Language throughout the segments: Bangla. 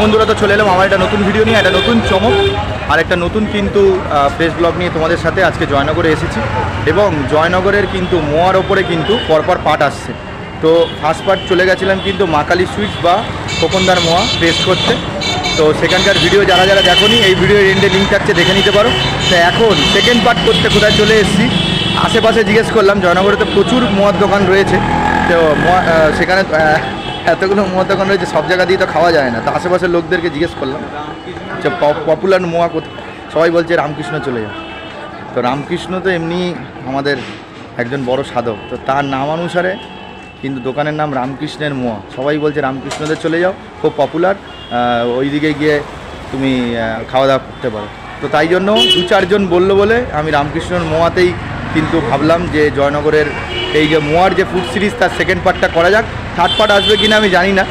বন্ধুরা তো চলে এলাম আমার একটা নতুন ভিডিও নিয়ে, একটা নতুন চমক আর একটা নতুন কিন্তু ফেস ব্লগ নিয়ে তোমাদের সাথে আজকে জয়নগরে এসেছি। এবং জয়নগরের কিন্তু মোয়ার ওপরে কিন্তু পরপর পাট আসছে। তো ফার্স্ট পার্ট চলে গেছিলাম কিন্তু মাকালি সুইটস বা খোকনদার মোয়া টেস্ট করতে। তো সেখানকার ভিডিও যারা যারা দেখোনি, এই ভিডিওর এন্ডে লিঙ্ক থাকছে, দেখে নিতে পারো। তো এখন সেকেন্ড পার্ট করতে কোথায় চলে এসেছি, আশেপাশে জিজ্ঞেস করলাম, জয়নগরে তো প্রচুর মোয়ার দোকান রয়েছে। তো সেখানে এতগুলো মোয়া দোকান রয়েছে, সব জায়গা দিয়ে তো খাওয়া যায় না। তো আশেপাশের লোকদেরকে জিজ্ঞেস করলাম, যে পপুলার মোয়া কোথায় সবাই বলছে রামকৃষ্ণ চলে যাও। তো রামকৃষ্ণ তো এমনি আমাদের একজন বড় সাধক, তো তার নাম অনুসারে কিন্তু দোকানের নাম রামকৃষ্ণের মোয়া। সবাই বলছে রামকৃষ্ণদের চলে যাও, খুব পপুলার ওই দিকে গিয়ে তুমি খাওয়া দাওয়া করতে পারো। তো তাই জন্য দু চারজন বলল বলে আমি রামকৃষ্ণর মোয়াতেই কিন্তু ভাবলাম যে জয়নগরের এই যে মোয়ার যে ফুড সিরিজ তার সেকেন্ড পার্টটা করা যাক। থার্ড পার্ট আসবে কিনা আমি জানি না।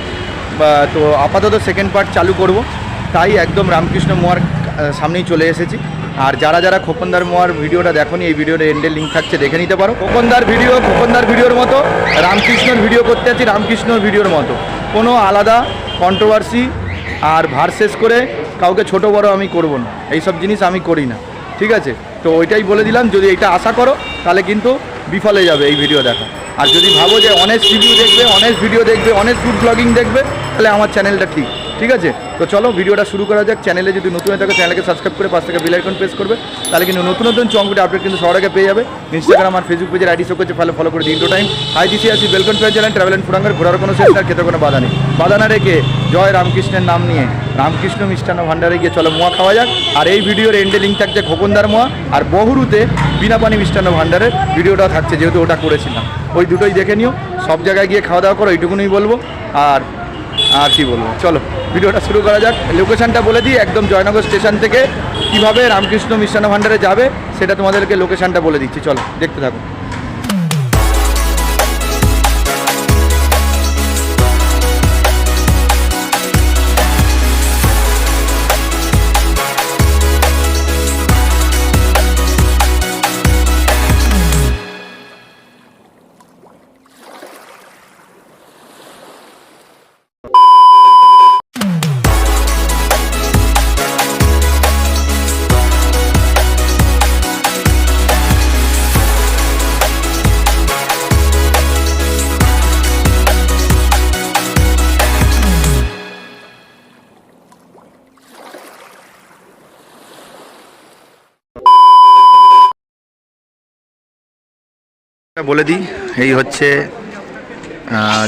তো আপাতত সেকেন্ড পার্ট চালু করব। তাই একদম রামকৃষ্ণ মোয়ার সামনেই চলে এসেছি। আর যারা যারা খোকনদার মোয়ার ভিডিওটা দেখোনি, এই ভিডিওর এন্ডের লিঙ্ক থাকছে, দেখে নিতে পারো। খোকনদার ভিডিও, খোকনদার ভিডিওর মতো, রামকৃষ্ণর ভিডিও করতে আছি রামকৃষ্ণর ভিডিওর মতো। কোনো আলাদা কন্ট্রোভার্সি আর ভার্সেস করে কাউকে ছোট বড় আমি করব না। এইসব জিনিস আমি করি না। ঠিক আছে? তো ওইটাই বলে দিলাম, যদি এটা আশা করো, তাহলে কিন্তু বিফলে যাবে এই ভিডিও দেখা। আর যদি ভাবো যে অনেক রিভিউ দেখবে, অনেক ভিডিও দেখবে, অনেক ফুড ব্লগিং দেখবে, তাহলে আমার চ্যানেলটা ঠিক। ঠিক আছে? তো চলো, ভিডিওটা শুরু করা যাক। চ্যানেলে যদি নতুন হয়ে থাকে চ্যানেলকে সাবস্ক্রাইব করে পাশ থেকে বেল আইকন প্রেস করবে। তাহলে কিন্তু নতুন নতুন চঙ্কুটি আপডেট কিন্তু সবার আগে পেয়ে যাবে। ইনস্টাগ্রাম আর ফেসবুক পেজের আইডি শো করছে ফলো ফলো করে দিন। টাইম আই দিছি আসি বেলকন পেয়ে চ্যানেল ট্রাভেল অ্যান্ড ফুরাঙ্গার ঘোরার কোনো শেষ আর খেতে কোনো বাধা নেই। বাধা না রেখে জয় রামকৃষ্ণের নাম নিয়ে। রামকৃষ্ণ মিষ্টান্ন ভাণ্ডারে গিয়ে চলো, মোয়া খাওয়া যাক। আর এই ভিডিওর এন্ডে লিঙ্ক থাকছে খোকনদার মোয়া। আর বহুরুতে বিনা পানি মিষ্টান্ন ভাণ্ডারের ভিডিওটা থাকছে, যেহেতু ওটা করেছিলাম। ওই দুটোই দেখে নিও। সব জায়গায় গিয়ে খাওয়া দাওয়া করো, এইটুকুনই বলব। আর আর কি বলব? চলো, ভিডিওটা শুরু করা যাক। লোকেশানটা বলে দিই, একদম জয়নগর স্টেশন থেকে। কীভাবে রামকৃষ্ণ মিষ্টান্ন ভাণ্ডারে যাবে, সেটা তোমাদেরকে লোকেশানটা বলে দিচ্ছি। চলো, দেখতে থাকো। বলে দিই, এই হচ্ছে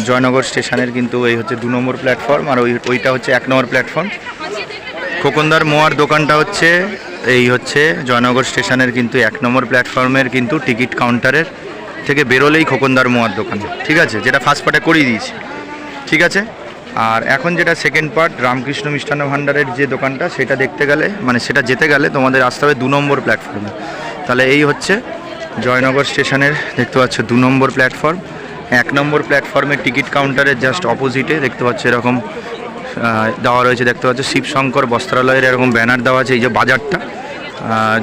জয়নগর স্টেশনের কিন্তু এই হচ্ছে দু নম্বর প্ল্যাটফর্ম, আর ওই ওইটা হচ্ছে এক নম্বর প্ল্যাটফর্ম। খোকনদার মোয়ার দোকানটা হচ্ছে, এই হচ্ছে জয়নগর স্টেশনের কিন্তু এক নম্বর প্ল্যাটফর্মের কিন্তু টিকিট কাউন্টারের থেকে বেরোলেই খোকনদার মোয়ার দোকান, ঠিক আছে? যেটা ফার্স্ট পার্টে করিয়ে দিয়েছি, ঠিক আছে? আর এখন যেটা সেকেন্ড পার্ট রামকৃষ্ণ মিষ্টান্ন ভাণ্ডারের যে দোকানটা, সেটা দেখতে গেলে মানে সেটা যেতে গেলে তোমাদের আসতে হবে দু নম্বর প্ল্যাটফর্মে। তাহলে এই হচ্ছে জয়নগর স্টেশনের, দেখতে পাচ্ছ দু নম্বর প্ল্যাটফর্ম। এক নম্বর প্ল্যাটফর্মের টিকিট কাউন্টারের জাস্ট অপোজিটে, দেখতে পাচ্ছ এরকম দেওয়া রয়েছে, দেখতে পাচ্ছ শিবশঙ্কর বস্ত্রালয়ের এরকম ব্যানার দেওয়া আছে, এই যে বাজারটা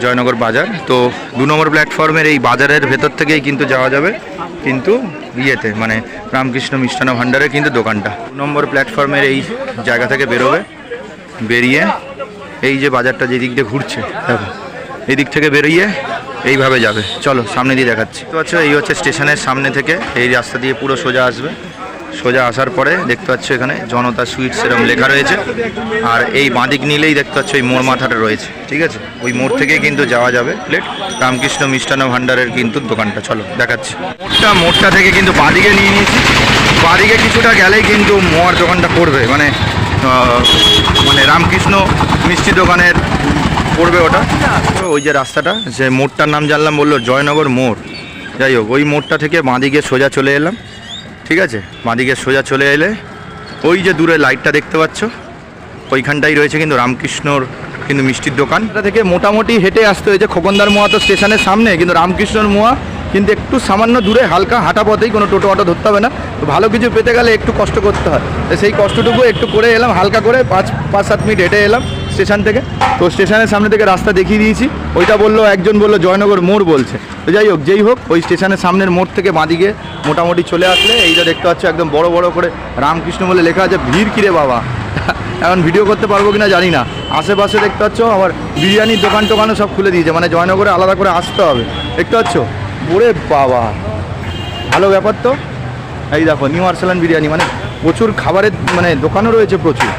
জয়নগর বাজার। তো দু নম্বর প্ল্যাটফর্মের এই বাজারের ভেতর থেকেই কিন্তু যাওয়া যাবে, কিন্তু ইয়েতে মানে রামকৃষ্ণ মিষ্টান্ন ভাণ্ডারের কিন্তু দোকানটা। দু নম্বর প্ল্যাটফর্মের এই জায়গা থেকে বেরোবে, বেরিয়ে এই যে বাজারটা যেদিক দিয়ে ঘুরছে, দেখো, এদিক থেকে বেরিয়ে এইভাবে যাবে। চলো, সামনে দিয়ে দেখাচ্ছি। তো আচ্ছা এই হচ্ছে স্টেশনের সামনে থেকে এই রাস্তা দিয়ে পুরো সোজা আসবে। সোজা আসার পরে দেখতে পাচ্ছ এখানে জনতা সুইটস এরকম লেখা রয়েছে। আর এই বাঁদিক নিলেই দেখতে পাচ্ছ ওই মোড় মাথাটা রয়েছে। ঠিক আছে? ওই মোড় থেকে কিন্তু যাওয়া যাবে। প্লেট রামকৃষ্ণ মিষ্টান্ন ভাণ্ডারের কিন্তু দোকানটা। চলো, দেখাচ্ছি। মোড়টা মোড়টা থেকে কিন্তু বাঁদিকে নিয়ে নিয়েছি। বাঁদিকে কিছুটা গেলেই কিন্তু মোয়ার দোকানটা পড়বে। মানে মানে রামকৃষ্ণ মিষ্টি দোকানের পড়বে ওটা? ওই যে রাস্তাটা, যে মোড়টার নাম জানলাম, বলল জয়নগর মোড়। যাই হোক, ওই মোড়টা থেকে বাঁদিকে সোজা চলে এলাম। ঠিক আছে? বাঁদিকে সোজা চলে এলে, ওই যে দূরে লাইটটা দেখতে পাচ্ছ, ওইখানটাই রয়েছে কিন্তু রামকৃষ্ণর কিন্তু মিষ্টির দোকান। এটা থেকে মোটামুটি হেঁটে আসতে হয়েছে খোকনদার মোয়া তো স্টেশনের সামনে, কিন্তু রামকৃষ্ণর মোয়া কিন্তু একটু সামান্য দূরে, হালকা হাঁটা পথেই কোনো টোটো অটো ধরতে হবে না। তো ভালো কিছু পেতে গেলে একটু কষ্ট করতে হয়। সেই কষ্টটুকু একটু করে এলাম, হালকা করে পাঁচ পাঁচ, সাত মিনিট হেঁটে এলাম। স্টেশন থেকে। তো স্টেশনের সামনে থেকে রাস্তা দেখিয়ে দিয়েছি। ওইটা বলল, একজন বলল, জয়নগর মোড় বলছে। তো যাই হোক, যেই হোক, ওই স্টেশনের সামনের মোড় থেকে বাঁদিকে মোটামুটি চলে আসলে, এইটা দেখতে পাচ্ছ একদম বড় বড় করে রামকৃষ্ণ বলে লেখা আছে, ভিড় কিরে বাবা? এখন ভিডিও করতে পারব কিনা জানি না। আশেপাশে দেখতে পাচ্ছ আবার বিরিয়ানির দোকান টোকানও সব খুলে দিয়েছে। মানে জয়নগরে আলাদা করে আসতে হবে। দেখতে পাচ্ছ? ওরে বাবা! ভালো ব্যাপার তো। এই দেখো, নিউ আর্সেলান বিরিয়ানি। মানে প্রচুর খাবারের মানে দোকানও রয়েছে প্রচুর।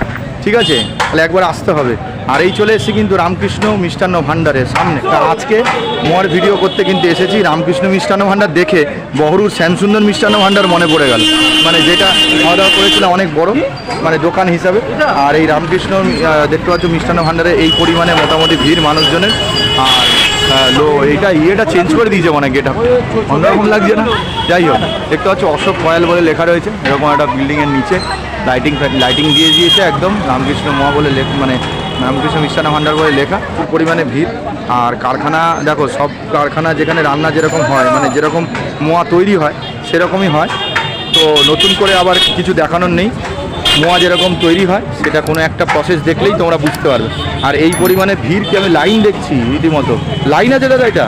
ঠিক আছে? তাহলে একবার আসতে হবে। আর এই চলে এসেছি কিন্তু রামকৃষ্ণ মিষ্টান্ন ভাণ্ডারের সামনে। তা আজকে মোয়ার ভিডিও করতে কিন্তু এসেছি। রামকৃষ্ণ মিষ্টান্ন ভাণ্ডার দেখে বহরুর শ্যামসুন্দর মিষ্টান্ন ভাণ্ডার মনে পড়ে গেল। মানে যেটা খাওয়া দাওয়া করেছিলাম অনেক বড় মানে দোকান হিসাবে। আর এই রামকৃষ্ণ দেখতে পাচ্ছ মিষ্টান্ন ভাণ্ডারে এই পরিমাণে মোটামুটি ভিড় মানুষজনের। আর লো এইটা ইয়েটা চেঞ্জ করে দিয়েছে মানে গেট অন্যরকম লাগছে না? যাই হোক, দেখতে পাচ্ছ অশোক কয়াল বলে লেখা রয়েছে। এরকম একটা বিল্ডিংয়ের নিচে লাইটিং লাইটিং দিয়ে দিয়েছে একদম। রামকৃষ্ণ মহা বলে লেখ মানে রামকৃষ্ণ মিষ্টান্ন ভাণ্ডার বলে লেখা। খুব পরিমাণে ভিড়। আর কারখানা, দেখো, সব কারখানা যেখানে রান্না যেরকম হয় মানে যেরকম মোয়া তৈরি হয়, সেরকমই হয়। তো নতুন করে আবার কিছু দেখানোর নেই। মোয়া যেরকম তৈরি হয়, সেটা কোনো একটা প্রসেস দেখলেই তোমরা বুঝতে পারবে। আর এই পরিমাণে ভিড় কি আমি লাইন দেখছি রীতিমতো? লাইন আছে দাদা এটা?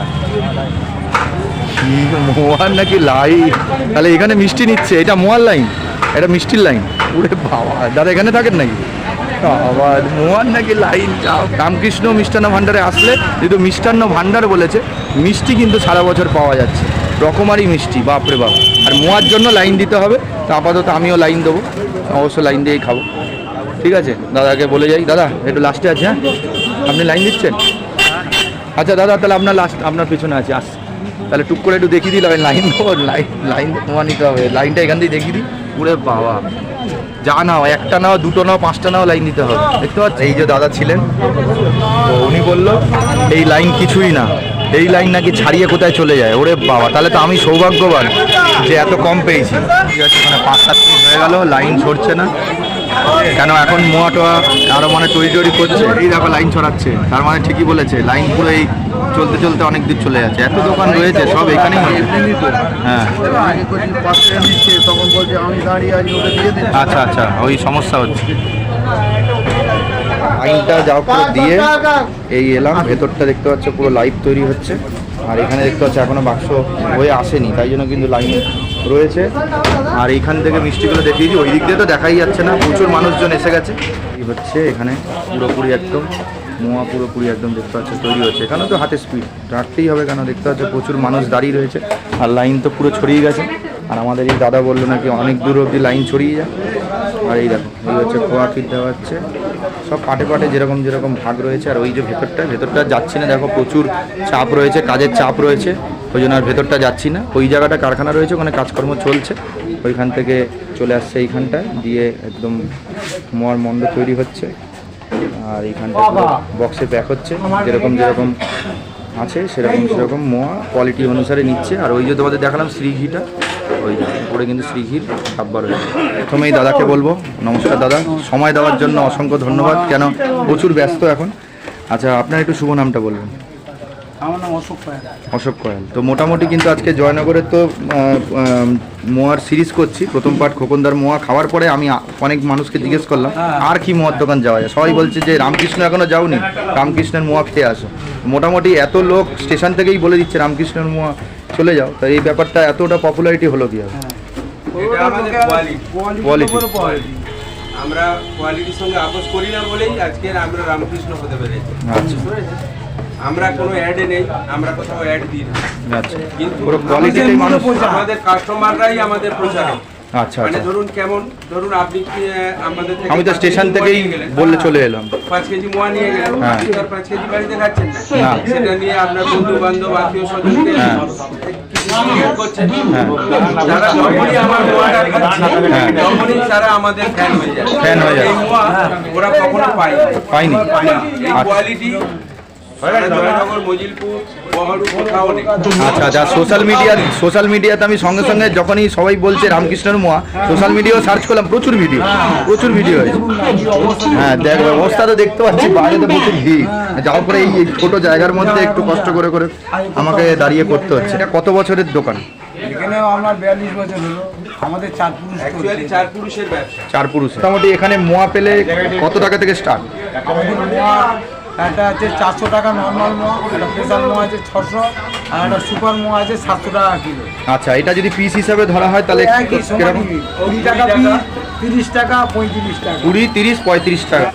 মোয়ার নাকি লাইন তাহলে এখানে মিষ্টি নিচ্ছে, এটা মোয়ার লাইন এটা মিষ্টির লাইন উরে বাবা, দাদা এখানে থাকেন নাকি? আবার মোয়ার নাকি লাইন রামকৃষ্ণ মিষ্টান্ন ভাণ্ডারে আসলে, যেহেতু মিষ্টান্ন ভাণ্ডার বলেছে, মিষ্টি কিন্তু সারা বছর পাওয়া যাচ্ছে। রকমারি মিষ্টি, বাপরে বাপ। আর মোয়ার জন্য লাইন দিতে হবে, তা আপাতত আমিও লাইন দেবো, অবশ্য লাইন দিয়েই খাব। ঠিক আছে, দাদাকে বলে যাই। দাদা, একটু লাস্টে আছে হ্যাঁ? আপনি লাইন দিচ্ছেন? আচ্ছা দাদা, তাহলে আপনার লাস্ট আপনার পিছনে আছে, আস। তাহলে টুক করে একটু দেখিয়ে দিই লাইন দেবো, লাইন লাইন তোমার নিতে হবে। লাইনটা এখান দিয়ে দেখিয়ে দিই। পুরে বাবা। যা নাও, একটা নাও, দুটো নাও, পাঁচটা নাও, লাইন দিতে হবে। দেখতে পাচ্ছ এই যে দাদা ছিলেন, তো উনি বলল, এই লাইন কিছুই না। এই লাইন নাকি ছাড়িয়ে কোথায় চলে যায়? ওরে বাবা, তাহলে তো আমি সৌভাগ্যবান যে এত কম পেয়েছি। ঠিক আছে মানে পাঁচ, সাত মিনিট হয়ে গেল, লাইন ছড়ছে না। কেন এখন মোয়া টোয়া আরও মানে তৈরি তৈরি করছে? এই দেখো, লাইন ছড়াচ্ছে। তার মানে ঠিকই বলেছে, লাইন পুরো এই চলতে চলতে অনেক দূর চলে যাচ্ছে। এত দোকান রয়েছে, সব এখানেই হ্যাঁ। আচ্ছা আচ্ছা ওই সমস্যা হচ্ছে। লাইনটা যাও করে দিয়ে এই এলাম ভেতরটা দেখতে পাচ্ছ পুরো লাইভ তৈরি হচ্ছে। আর এখানে দেখতে পাচ্ছ এখনও বাক্স হয়ে আসেনি তাই জন্য কিন্তু লাইন রয়েছে। আর এইখান থেকে মিষ্টিগুলো দেখিয়ে দিই ওই দিক দিয়ে তো দেখাই যাচ্ছে না প্রচুর মানুষজন এসে গেছে। এই হচ্ছে এখানে পুরোপুরি একদম মোয়া পুরোপুরি একদম দেখতে পাচ্ছ তৈরি হচ্ছে। এখানে তো হাতে স্পিড রাখতেই হবে কেন? দেখতে পাচ্ছ প্রচুর মানুষ দাঁড়িয়ে রয়েছে আর লাইন তো পুরো ছড়িয়ে গেছে। আর আমাদের এই দাদা বলল নাকি অনেক দূর অবধি লাইন ছড়িয়ে যায়। আর এই দেখো, এই হচ্ছে খোয়া ক্ষীর দেওয়া হচ্ছে। সব পাটে পাটে যেরকম যেরকম ভাগ রয়েছে, আর ওই যে ভেতরটা ভেতরটা যাচ্ছি না। দেখো প্রচুর চাপ রয়েছে, কাজের চাপ রয়েছে, ওই জন্য আর ভেতরটা যাচ্ছি না। ওই জায়গাটা কারখানা রয়েছে, ওখানে কাজকর্ম চলছে। ওইখান থেকে চলে আসছে এইখানটায়, দিয়ে একদম মোয়ার মন্ড তৈরি হচ্ছে। আর এইখানটা বক্সে প্যাক হচ্ছে। যেরকম যেরকম আছে, সেরকম সেরকম মোয়া কোয়ালিটি অনুসারে নিচ্ছে। আর ওই যে তোমাদের দেখালাম শ্রীঘিটা ওই যে কিন্তু শ্রীঘির খাবার হয়েছে। প্রথমেই দাদাকে বলব নমস্কার দাদা সময় দেওয়ার জন্য অসংখ্য ধন্যবাদ কেন প্রচুর ব্যস্ত এখন। আচ্ছা আপনার একটু শুভ নামটা বলবেন। আমার নাম অশোক পায়রা অশোক কয়াল তো মোটামুটি কিন্তু আজকে জয়নগরের তো মোয়ার সিরিজ করছি প্রথম পার্ট খোকনদার মোয়া। খাওয়ার পরে আমি অনেক মানুষকে জিজ্ঞেস করলাম আর কি মোয়ার দোকান যাওয়া যায়? সবাই বলছে যে রামকৃষ্ণ এখনও যাওনি রামকৃষ্ণের মোয়া খেয়ে আসো। মোটামুটি এত লোক স্টেশন থেকেই বলে দিচ্ছে রামকৃষ্ণের মোয়া চলে যাও। তাই এই ব্যাপারটা এতটা পপুলারিটি হলো কি হবে আমাদের আমরা কোয়ালিটির সঙ্গে আপোষ করি না বলেই আজকে আমরা রামকৃষ্ণ হতে পেরেছি। আচ্ছা। আমরা কোনো অ্যাডে নেই আমরা কোথাও অ্যাড দিই না। আচ্ছা। কিন্তু আমাদের কাস্টমাররাই আমাদের প্রচারক। আচ্ছা মানে আচ্ছা ধরুন কেমন ধরুন আপনি কি, আমাদের থেকে আমি তো স্টেশন থেকেই বললে চলে এলাম পাঁচ কেজি মোয়া নিয়ে গেলেন হ্যাঁ। আপনি তো আর পাঁচ কেজি বাড়িতে খাচ্ছেন না। সেটা নিয়ে আপনার বন্ধু বান্ধব আত্মীয় স্বজনকে হ্যাঁ। করছেন হ্যাঁ। যারা যখনই আমার মোয়াটা খাচ্ছে হ্যাঁ। তখনই তারা আমাদের ফ্যান হয়ে যায় Fan হয়ে যায়। মোয়া ওরা কখনো পায় না। পাইনি এই আচ্ছা। কোয়ালিটি আচ্ছা আচ্ছা সোশ্যাল মিডিয়া সোশ্যাল মিডিয়াতে আমি সঙ্গে সঙ্গে যখনই সবাই বলছে রামকৃষ্ণের মোয়া সোশ্যাল মিডিয়াও সার্চ করলাম প্রচুর ভিডিও প্রচুর ভিডিও হয়েছে। হ্যাঁ দেখ অবস্থা তো দেখতে পাচ্ছি বাইরে তো প্রচুর ভিড়। যাওয়ার পরে এই ছোটো জায়গার মধ্যে একটু কষ্ট করে করে আমাকে দাঁড়িয়ে করতে হচ্ছে। এটা কত বছরের দোকান? এখানেও আমার বিয়াল্লিশ বছর হলো। আমাদের চার পুরুষ চার পুরুষের ব্যবসা। চার পুরুষ মোটামুটি এখানে মোয়া পেলে কত টাকা থেকে স্টার্ট একটা আছে চারশো টাকা নর্মাল মোয়া একটা স্পেশাল মোয়া আছে ছশো আর একটা সুপার মোয়া আছে সাতশো টাকা কিলো। আচ্ছা এটা যদি পিস হিসাবে ধরা হয় তাহলে একই সমান কুড়ি টাকা পিস তিরিশ টাকা পঁয়ত্রিশ টাকা। কুড়ি তিরিশ পঁয়ত্রিশ টাকা।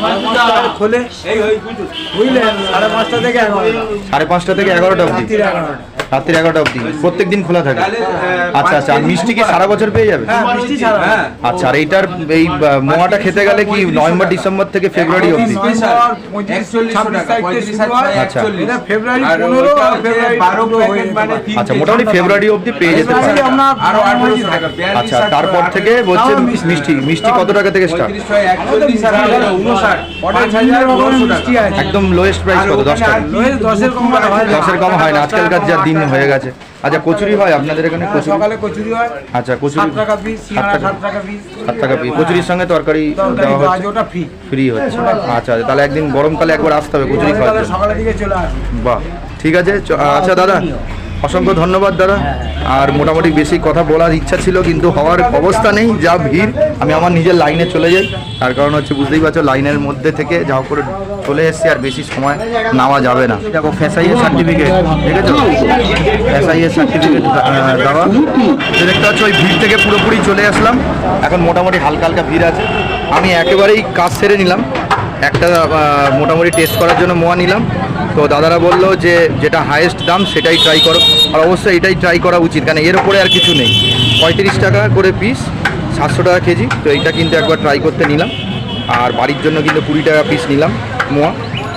সাড়ে পাঁচটা খোলে। বুঝলেন? সাড়ে পাঁচটা থেকে এগারোটা। সাড়ে পাঁচটা থেকে এগারোটা অবধি। এগারোটা। রাত্রি এগারোটা অবধি। প্রত্যেক দিন খোলা থাকে। আচ্ছা আচ্ছা আর মিষ্টি কি সারা বছর পেয়ে যাবে? হ্যাঁ হ্যাঁ। আচ্ছা আর এইটার এই মোয়াটা খেতে গেলে কি নভেম্বর ডিসেম্বর থেকে ফেব্রুয়ারি অবধি? হয়। আচ্ছা। প্যাকেট যেতে মানে। তিন আচ্ছা মোটামুটি ফেব্রুয়ারি অবধি পেয়ে যেতে পারে। আচ্ছা তারপর থেকে বলছে মিষ্টি। মিষ্টি কত টাকা থেকে স্টার্ট। একদম লোয়েস্ট প্রাইস কত? দশ টাকা। হয়। দশের কম হয় না। আজকালকার যা দিন হয়ে গেছে। আচ্ছা কচুরি হয় আপনাদের এখানে হ্যাঁ, কচুরি? সকালে কচুরি হয়। আচ্ছা কচুরি 7 টাকা পিস সিঙ্গারা 7 টাকা পিস 7 টাকা পিস কচুরির সঙ্গে তরকারি তরকারি দেওয়া হচ্ছে। আজ ওটা ফ্রি ফ্রি হচ্ছে। আচ্ছা তাহলে একদিন গরমকালে একবার আসতে হবে কচুরি খাওয়ার জন্য। সকালের দিকে চলে আসুন বাহ ঠিক আছে আচ্ছা দাদা। অসংখ্য ধন্যবাদ, দাদা। আর মোটামুটি বেশি কথা বলার ইচ্ছা ছিল, কিন্তু হওয়ার অবস্থা নেই, যা ভিড়। আমি আমার নিজের লাইনে চলে যাই। তার কারণ হচ্ছে, বুঝতেই পারছ, লাইনের মধ্যে থেকে যা করে চলে এসেছি, আর বেশি সময় নেওয়া যাবে না। দেখো ফ্যাসাইয়ের সার্টিফিকেট ঠিক আছে ফ্যাসাইয়ের সার্টিফিকেট তো দেখতে পাচ্ছ, ওই ভিড় থেকে পুরোপুরি চলে আসলাম। এখন মোটামুটি হালকা হালকা ভিড় আছে। আমি একেবারেই কাজ সেরে নিলাম। একটা মোটামুটি টেস্ট করার জন্য মোয়া নিলাম। তো দাদারা বলল যে, যেটা হায়েস্ট দাম সেটাই ট্রাই করো। আর অবশ্যই এটাই ট্রাই করা উচিত, কারণ এর উপরে আর কিছু নেই। পঁয়ত্রিশ টাকা করে পিস সাতশো টাকা কেজি। তো এইটা কিন্তু একবার ট্রাই করতে নিলাম। আর বাড়ির জন্য কিন্তু কুড়ি টাকা পিস নিলাম মোয়া।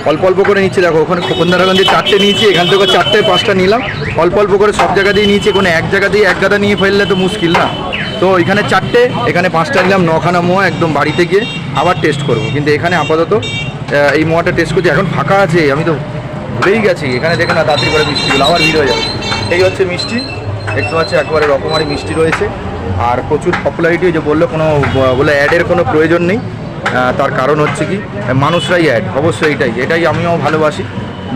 অল্প অল্প করে নিচ্ছে, দেখো, ওখানে খোকনদারাগঞ্জে চারটে নিয়েছি, এখান থেকে চারটে, পাঁচটা নিলাম। অল্প অল্প করে সব জায়গা দিয়ে নিয়েছি, কোনো এক জায়গা দিয়ে এক গাদা নিয়ে ফেললে তো মুশকিল না। তো এখানে চারটে, এখানে পাঁচটা নিলাম, নখানা মোয়া একদম বাড়িতে গিয়ে। আবার টেস্ট করব। কিন্তু এখানে আপাতত এই মোয়াটা টেস্ট করছি। এখন ফাঁকা আছে, আমি তো ভুলেই গেছি। এখানে দেখে না তাড়াতাড়ি করে মিষ্টিগুলো আবার ভিড় হয়ে যাবে। এই হচ্ছে মিষ্টি। দেখতে পাচ্ছি, একেবারে রকমারি মিষ্টি রয়েছে। আর প্রচুর পপুলারিটি যে বলল কোনো, বলে অ্যাডের কোনো প্রয়োজন নেই। তার কারণ হচ্ছে কি, মানুষরাই অ্যাড অবশ্যই এটাই। এটাই আমিও ভালোবাসি,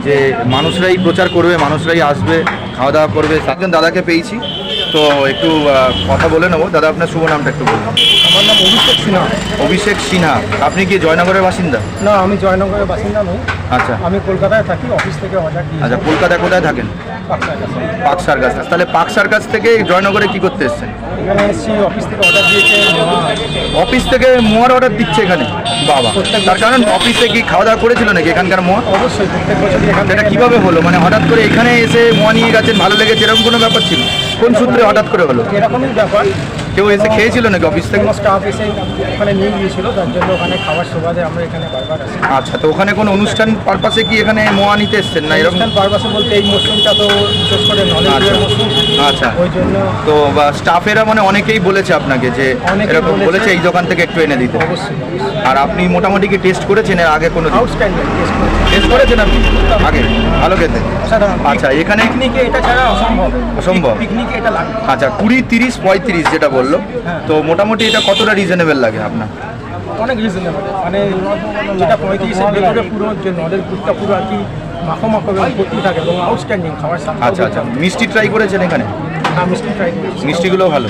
যে মানুষরাই প্রচার করবে, মানুষরাই আসবে, খাওয়া দাওয়া করবে। একজন দাদাকে পেয়েছি। তো একটু কথা বলে নেব। দাদা আপনার শুভ নামটা একটু বলুন। আমার নাম অভিষেক সিনহা। অভিষেক সিনহা। আপনি কি জয়নগরের বাসিন্দা? না আমি জয়নগরের বাসিন্দা নই। আচ্ছা। আমি কলকাতায় থাকি অফিস থেকে অর্ডার আচ্ছা কলকাতায় কোথায় থাকেন? পাক কাছ তাহলে পাক কাছ থেকে জয়নগরে কি করতে এসছেন? এখানে এসেছি অফিস থেকে অর্ডার দিয়েছে অফিস থেকে মোয়ার অর্ডার দিচ্ছে এখানে? বাবা। তার কারণ অফিসে কি খাওয়া দাওয়া করেছিল নাকি এখানকার মোয়া? অবশ্যই প্রত্যেক এখান সেটা থেকে কীভাবে হলো? মানে হঠাৎ করে এখানে এসে মোয়া নিয়ে গেছেন ভালো লেগেছে এরকম কোনো ব্যাপার ছিল? কোন সূত্রে হঠাৎ করে হলো? এরকমই ব্যাপার। কেউ এসে খেয়েছিল নাকি অফিস থেকে? স্টাফ এসে ওখানে নিয়ে গিয়েছিল তার জন্য ওখানে খাবার সুবাদে আমরা এখানে বারবার আসি। আচ্ছা তো ওখানে কোনো অনুষ্ঠান পারপাসে কি এখানে মোয়া নিতে এসছেন না এরকম? পারপাসে বলতে এই মরশুমটা তো বিশেষ করে নলেজ আচ্ছা। আচ্ছা। ওই জন্য তো স্টাফেরা মানে অনেকেই বলেছে আপনাকে যে এরকম বলেছে। এই দোকান থেকে একটু এনে দিতে। অবশ্যই আর আপনি মোটামুটি কি টেস্ট করেছেন এর আগে কোনো আউটস্ট্যান্ডিং টেস্ট করেছেন আপনি? আগে? ভালো খেতে? আচ্ছা এখানে পিকনিকে এটা ছাড়া অসম্ভব। অসম্ভব। পিকনিকে এটা লাগবে। আচ্ছা কুড়ি তিরিশ পঁয়ত্রিশ যেটা বলল হ্যাঁ। তো মোটামুটি এটা কতটা রিজনেবল লাগে আপনার? অনেক রিজনেবল মানে যেটা পঁয়ত্রিশের ভেতরে পুরো যে নদের দুধটা পুরো আর কি মাখো মাখো ভর্তি থাকে এবং আউটস্ট্যান্ডিং খাবার আচ্ছা আচ্ছা। মিষ্টি ট্রাই করেছেন এখানে? হ্যাঁ মিষ্টি ট্রাই মিষ্টিগুলো ভালো।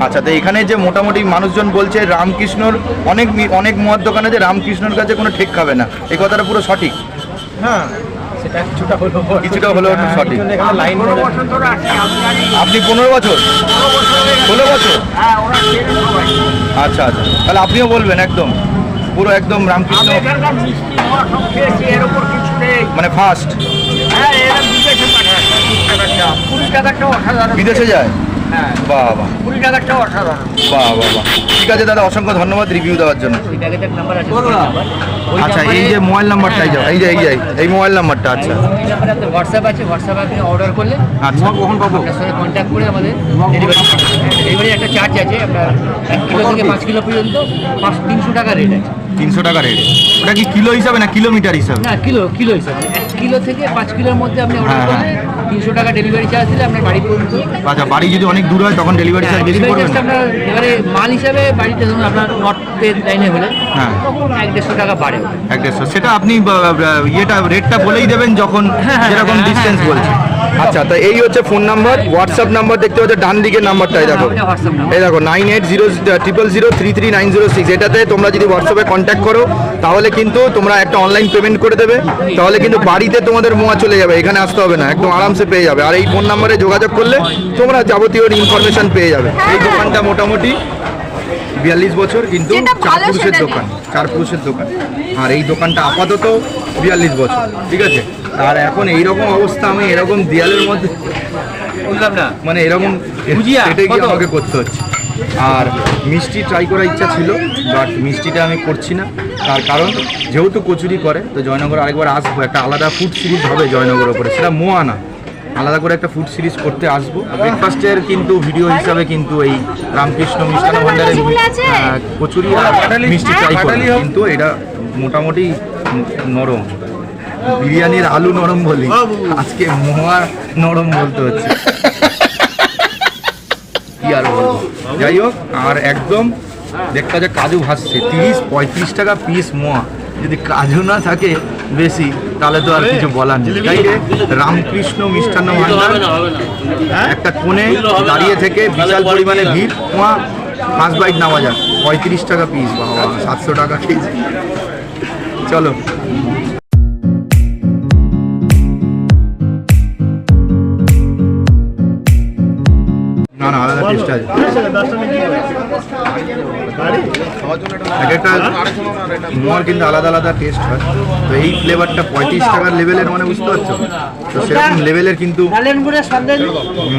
আচ্ছা তো এখানে যে মোটামুটি মানুষজন বলছে রামকৃষ্ণর অনেক মি- অনেক মদ দোকানে যে রামকৃষ্ণর কাছে কোনো ঠিক খাবে না। এই কথাটা পুরো সঠিক? হ্যাঁ সেটা কিছুটা হলো কিছুটা হ্যাঁ, সঠিক। লাইন আপনি পনেরো বছর? ষোলো বছর? আচ্ছা আচ্ছা। তাহলে আপনিও বলবেন একদম। পুরো একদম রামকৃষ্ণ মানে ফার্স্ট বিদেশে যায়? বাহ বাহ। বাহ বাহ বাহ। ঠিক আছে দাদা অসংখ্য ধন্যবাদ রিভিউ দেওয়ার জন্য। আচ্ছা এই যে মোবাইল যাও এই যে এই যে এই মোবাইল নাম্বারটা আচ্ছা। হোয়াটসঅ্যাপ আছে হোয়াটসঅ্যাপে আপনি অর্ডার করলে আচ্ছা। কখন পাবো? আপনার সঙ্গে কন্ট্যাক্ট করে আমাদের ডেলিভারি ডেলিভারি একটা চার্জ আছে আপনার এক কিলো থেকে পাঁচ কিলো পর্যন্ত পাঁচ তিনশো টাকা রেট আছে। তিনশো টাকা রেট ওটা কি কিলো হিসাবে না কিলোমিটার হিসাবে? না কিলো কিলো হিসাবে। কিলো থেকে পাঁচ কিলোর মধ্যে আপনি অর্ডার হ্যাঁ, করলে তিনশো টাকা ডেলিভারি চার্জ দিলে আপনার বাড়ি পর্যন্ত আচ্ছা বাড়ি যদি অনেক দূর হয় তখন ডেলিভারি চার্জ বেশি ডেলিভারি পড়বে আপনার এবারে মাল হিসাবে বাড়িতে ধরুন আপনার নর্থের লাইনে হলে হ্যাঁ। তখন এক দেড়শো টাকা বাড়ে। এক দেড়শো। সেটা আপনি ইয়েটা রেটটা বলেই দেবেন যখন হ্যাঁ, হ্যাঁ, যেরকম ডিস্টেন্স বলছে হ্যাঁ। আচ্ছা তো এই হচ্ছে ফোন নাম্বার হোয়াটসঅ্যাপ নাম্বার দেখতে হচ্ছে ডান দিকের নাম্বারটাই দেখো। এই দেখো nine eight zero triple zero three three nine zero six এটাতে তোমরা যদি হোয়াটসঅ্যাপে কন্ট্যাক্ট করো তাহলে কিন্তু তোমরা একটা অনলাইন পেমেন্ট করে দেবে। তাহলে কিন্তু বাড়িতে তোমাদের মোয়া চলে যাবে এখানে আসতে হবে না একদম আরামসে পেয়ে যাবে। আর এই ফোন নাম্বারে যোগাযোগ করলে তোমরা যাবতীয় ইনফরমেশন পেয়ে যাবে। এই দোকানটা মোটামুটি বিয়াল্লিশ বছর কিন্তু চার পুরুষের দোকান চার পুরুষের দোকান। আর এই দোকানটা আপাতত বিয়াল্লিশ বছর ঠিক আছে? আর এখন এইরকম অবস্থা আমি এরকম দেয়ালের মধ্যে বুঝলাম না। মানে এরকম গিয়ে আমাকে করতে হচ্ছে। আর মিষ্টি ট্রাই করার ইচ্ছা ছিল বাট মিষ্টিটা আমি করছি না। তার কারণ যেহেতু কচুরি করে তো জয়নগর আরেকবার আসব। একটা আলাদা ফুড সিরিজ হবে জয়নগর ওপরে সেটা মোয়া না আলাদা করে একটা ফুড সিরিজ করতে আসব। ব্রেকফাস্টের কিন্তু ভিডিও হিসাবে কিন্তু এই রামকৃষ্ণ মিষ্টান্ন ভান্ডারের কচুরি আর মিষ্টি ট্রাই করি কিন্তু এটা মোটামুটি নরম। বিরিয়ানির আলু নরম বলি। আজকে মোয়া নরম বলতে হচ্ছে। কি আর বলব? যাই হোক আর একদম দেখতে যে কাজু ভাসছে। তিরিশ পঁয়ত্রিশ টাকা পিস মোয়া। যদি কাজু না থাকে বেশি তাহলে তো আর কিছু বলার নেই। তাই রামকৃষ্ণ মিষ্টান্ন ভান্ডার। একটা কোণে দাঁড়িয়ে থেকে বিশাল পরিমাণে ভিড় মোয়া পাঁচ বাইট নেওয়া যাক। পঁয়ত্রিশ টাকা পিস বাবা সাতশো টাকা কেজি। চলো। না না আলাদা টেস্ট আছে। এক একটা মোয়ার কিন্তু আলাদা আলাদা টেস্ট হয়। তো এই ফ্লেভারটা পঁয়ত্রিশ টাকার লেভেলের মানে বুঝতে পারছ? তো সেরকম লেভেলের কিন্তু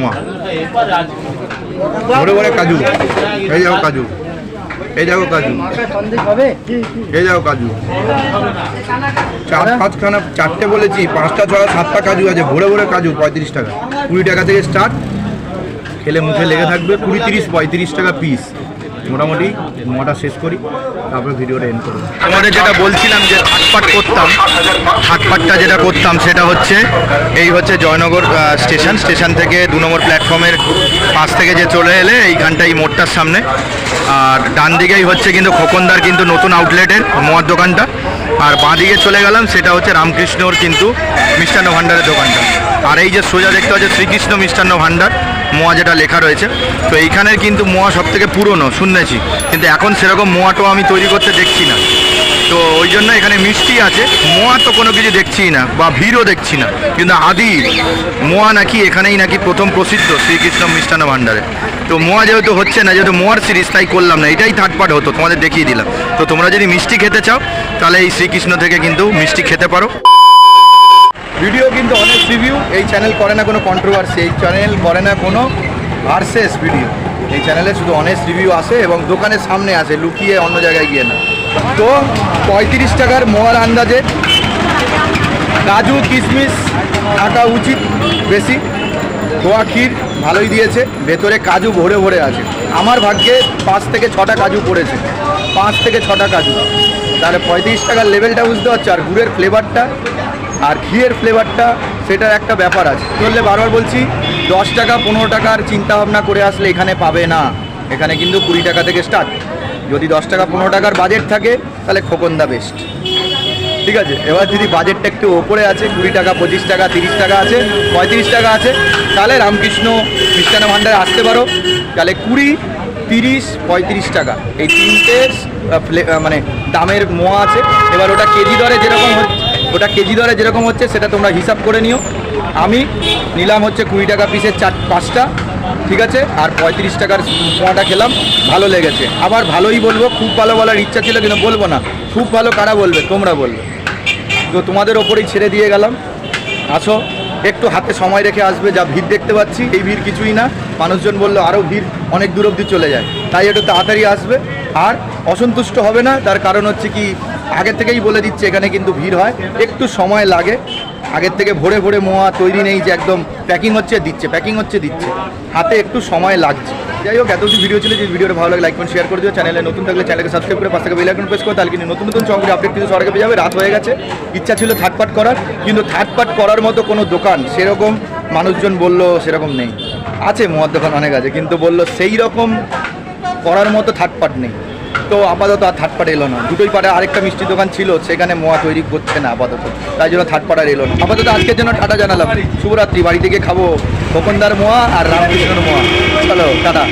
মোয়া ভরে ভরে কাজু। এই যাও কাজু। এই যাও কাজু। এই যাও কাজু। চার পাঁচখানা চারটে বলেছি পাঁচটা ছটা সাতটা কাজু আছে। ভরে ভরে কাজু পঁয়ত্রিশ টাকা। কুড়ি টাকা থেকে স্টার্ট খেলে মুখে লেগে থাকবে কুড়ি তিরিশ, পঁয়ত্রিশ টাকা পিস মোটামুটি মোটা শেষ করি, তারপরে ভিডিওটা এন্ড করব। আমাদের যেটা বলছিলাম যে হাটপাট করতাম হাটপাটটা যেটা করতাম সেটা হচ্ছে, এই হচ্ছে জয়নগর স্টেশন। স্টেশন থেকে দু নম্বর প্ল্যাটফর্মের পাশ থেকে যে চলে এলে এইখানটা এই মোড়টার সামনে। আর ডান দিকেই হচ্ছে কিন্তু খোকনদার কিন্তু নতুন আউটলেটের মোয়ার দোকানটা। আর বাঁ দিকে চলে গেলাম, সেটা হচ্ছে রামকৃষ্ণর কিন্তু মিষ্টান্ন ভাণ্ডারের দোকানটা। আর এই যে সোজা দেখতে হচ্ছে শ্রীকৃষ্ণ মিষ্টান্ন ভাণ্ডার। মোয়া যেটা লেখা রয়েছে, তো এইখানের কিন্তু মোয়া সব থেকে পুরনো, শুনেছি। কিন্তু এখন সেরকম মোয়াটো আমি তৈরি করতে দেখছি না। তো ওই জন্য এখানে মিষ্টি আছে, মোয়া তো কোনো কিছু দেখছি না, বা ভিড়ও দেখছি না। কিন্তু আদি, মোয়া নাকি এখানেই নাকি প্রথম প্রসিদ্ধ শ্রীকৃষ্ণ মিষ্টান্ন ভাণ্ডারে। তো মোয়া যেহেতু হচ্ছে না, যেহেতু মোয়ার সিরিজ, তাই করলাম না, এটাই থার্ড পার্ট হতো, তোমাদের দেখিয়ে দিলাম। তো তোমরা যদি মিষ্টি খেতে চাও, তাহলে এই শ্রীকৃষ্ণ থেকে কিন্তু মিষ্টি খেতে পারো। ভিডিও কিন্তু অনেক রিভিউ এই চ্যানেল করে না কোনো কন্ট্রোভার্সি এই চ্যানেল করে না কোনো ভার্সেস ভিডিও এই চ্যানেলে শুধু অনেস্ট রিভিউ আসে এবং দোকানের সামনে আসে, লুকিয়ে অন্য জায়গায় গিয়ে না। তো পঁয়ত্রিশ টাকার মোয়ার আন্দাজে কাজু, কিশমিশ থাকা উচিত বেশি। খোয়া ক্ষীর ভালোই দিয়েছে, ভেতরে কাজু ভরে ভরে আছে। আমার ভাগ্যে পাঁচ থেকে ছটা কাজু পড়েছে, পাঁচ থেকে ছটা কাজু। তাহলে পঁয়ত্রিশ টাকার লেভেলটা বুঝতে পারছ? আর গুড়ের ফ্লেভারটা আর ঘিয়ের ফ্লেভারটা সেটার একটা ব্যাপার আছে। চললে বারবার বলছি, দশ টাকা, পনেরো টাকার চিন্তা ভাবনা করে আসলে এখানে পাবে না। এখানে কিন্তু কুড়ি টাকা থেকে স্টার্ট যদি দশ টাকা, পনেরো টাকার বাজেট থাকে, তাহলে খোকনদা বেস্ট ঠিক আছে? এবার যদি বাজেটটা একটু ওপরে আছে, কুড়ি টাকা, পঁচিশ টাকা, তিরিশ টাকা আছে, পঁয়ত্রিশ টাকা আছে, তাহলে রামকৃষ্ণ মিষ্টান্ন ভাণ্ডারে আসতে পারো। তাহলে কুড়ি, তিরিশ, পঁয়ত্রিশ টাকা। এই তিনটে মানে দামের মোয়া আছে। এবার ওটা কেজি দরে যেরকম হচ্ছে ওটা কেজি দরে যেরকম হচ্ছে, সেটা তোমরা হিসাব করে নিও। আমি নিলাম হচ্ছে কুড়ি টাকা পিসের চার, পাঁচটা, ঠিক আছে? আর পঁয়ত্রিশ টাকার মোয়াটা খেলাম, ভালো লেগেছে। আবার ভালোই বলব, খুব ভালো বলার ইচ্ছা ছিল, কিন্তু বলব না। খুব ভালো কারা বলবে, তোমরা বলবে। তো তোমাদের ওপরেই ছেড়ে দিয়ে গেলাম। আসো, একটু হাতে সময় রেখে আসবে, যা ভিড় দেখতে পাচ্ছি, এই ভিড় কিছুই না। মানুষজন বলল আরও ভিড় অনেক দূর অবধি চলে যায়। তাই একটু তাড়াতাড়ি আসবে। আর অসন্তুষ্ট হবে না, তার কারণ হচ্ছে কি আগের থেকেই বলে দিচ্ছে, এখানে কিন্তু ভিড় হয়। একটু সময় লাগে। আগের থেকে ভরে ভরে মোয়া তৈরি নেই যে একদম প্যাকিং হচ্ছে, দিচ্ছে প্যাকিং হচ্ছে, দিচ্ছে। হাতে একটু সময় লাগছে। যাই হোক এত কিছু ভিডিও ছিল যে ভিডিওটা ভালো লাগে লাইক শেয়ার করে দিও। চ্যানেলে নতুন থাকলে চ্যানেলকে সাবস্ক্রাইব করে পাশে থেকে বেল আইকন প্রেস করে। তাহলে কিন্তু নতুন নতুন চমকের আপডেট কিন্তু সরকার পেয়ে যাবে। রাত হয়ে গেছে। ইচ্ছা ছিল থার্ড পার্ট করার, কিন্তু থার্ড পার্ট করার মতো কোনো দোকান সেরকম মানুষজন বলল সেরকম নেই। আছে মোয়ার দোকান অনেক আছে, কিন্তু বলল সেই রকম করার মতো থার্ড পার্ট নেই। তো আপাতত আর থার্ড পার্ট এলো না। দুটোই পাড়ে আরেকটা মিষ্টি দোকান ছিল, সেখানে মোয়া তৈরি করছে না আপাতত। তাই জন্য থার্ড পাড়ার এলো না। আপাতত আজকের জন্য টাটা জানালাম। শুভরাত্রি, বাড়ি থেকে খাব খোকনদার মোয়া আর রামকৃষ্ণর মোয়া। চলো, টাটা।